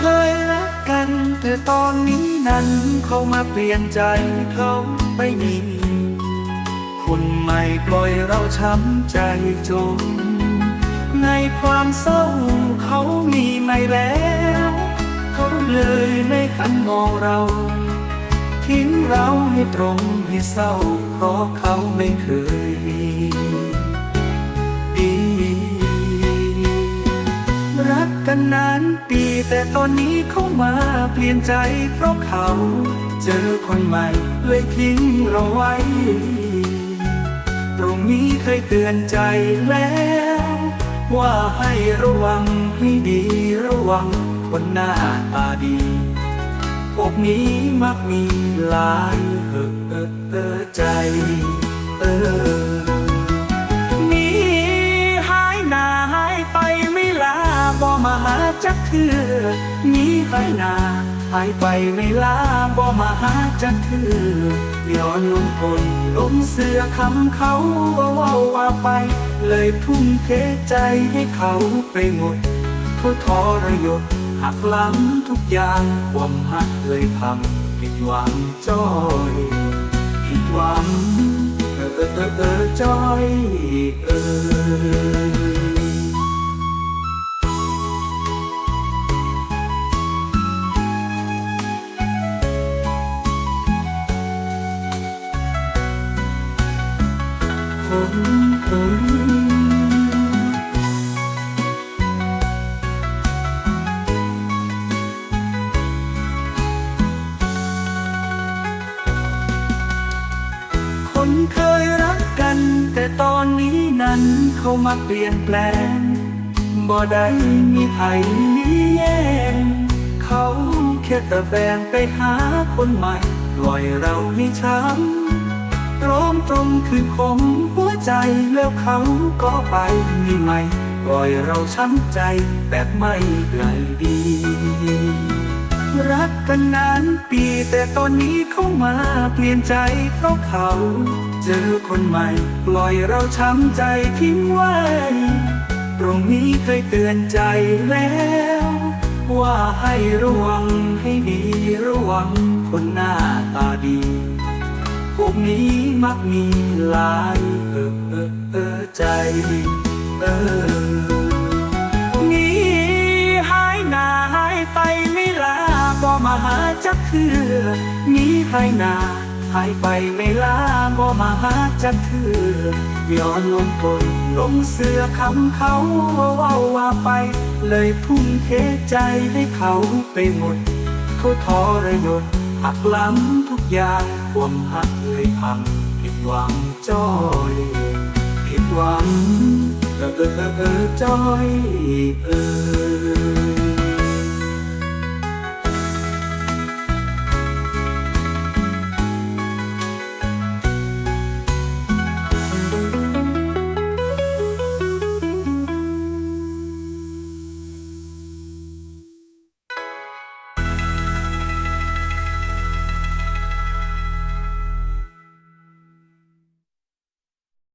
เคยรักกัน แต่ตอนนี้นั้นเขามาเปลี่ยนใจเขาไปมี คนใหม่ปล่อยเราช้ำใจจม ในความเศร้าเขามีไม่แล้ว เขาเลยไม่คันมองเราทิ้งเราให้ตรงให้เศร้า เพราะเขาไม่เคยมี ตอนนี้เขามาเปลี่ยนใจเพราะเขา เจอคนใหม่เลยทิ้งเราไว้ ตรงนี้เคยเตือนใจแล้ว ว่าให้ระวังให้ดีระวังคนหน้าตาดี พวกนี้มักมีหลายเออเออเออใจ เออาจักเถื่อหนีหายหนาหายไปไม่ลาบ่มาหาจักถือย้อนลงคนลงเสือคำเขาว่าว่าว่าไป เลยทุ่มเทใจให้เขาไปหมดทุทรยศหักลังทุกอย่างความหักเลยพังผิดหวังจ้อยผิดหวังเออเออเออจ้อยเออ นเคยรักกัน แต่ตอนนี้นั้นเขามาเปลี่ยนแปลง บ่ได้มีใครแย่งเขาแค่ตะแบงไปหาคนใหม่ปล่อยเราให้ช้ำ ตรงคือของหัวใจแล้วเขาก็ไปมีใหม่ปล่อยเราช้ำใจแบบไม่ไกลดี รักกันนานปีแต่ตอนนี้เขามาเปลี่ยนใจเพราะเขา เจอคนใหม่ ปล่อยเราช้ำใจทิ้งไว้ ตรงนี้เคยเตือนใจแล้วว่าให้ระวังให้ดีระวังคนหน้าตาดี นี้มักมีหลายเออเออเออใจเออนี้หายหน้าหายไปไม่ลาบ่มาหาจักเถื่อนี้หายหน้าหายไปไม่ลาบ่มาหาจักเถื่อย้อนลงปนลงเสือคำเขาว่าว่าไป เลยทุ่มเทใจให้เขาไปหมดเขาทรยศ หักหลังทุกอย่างความหักเลยพังผิดหวังจ้อยผิดหวังเออเออเออจ้อยเออ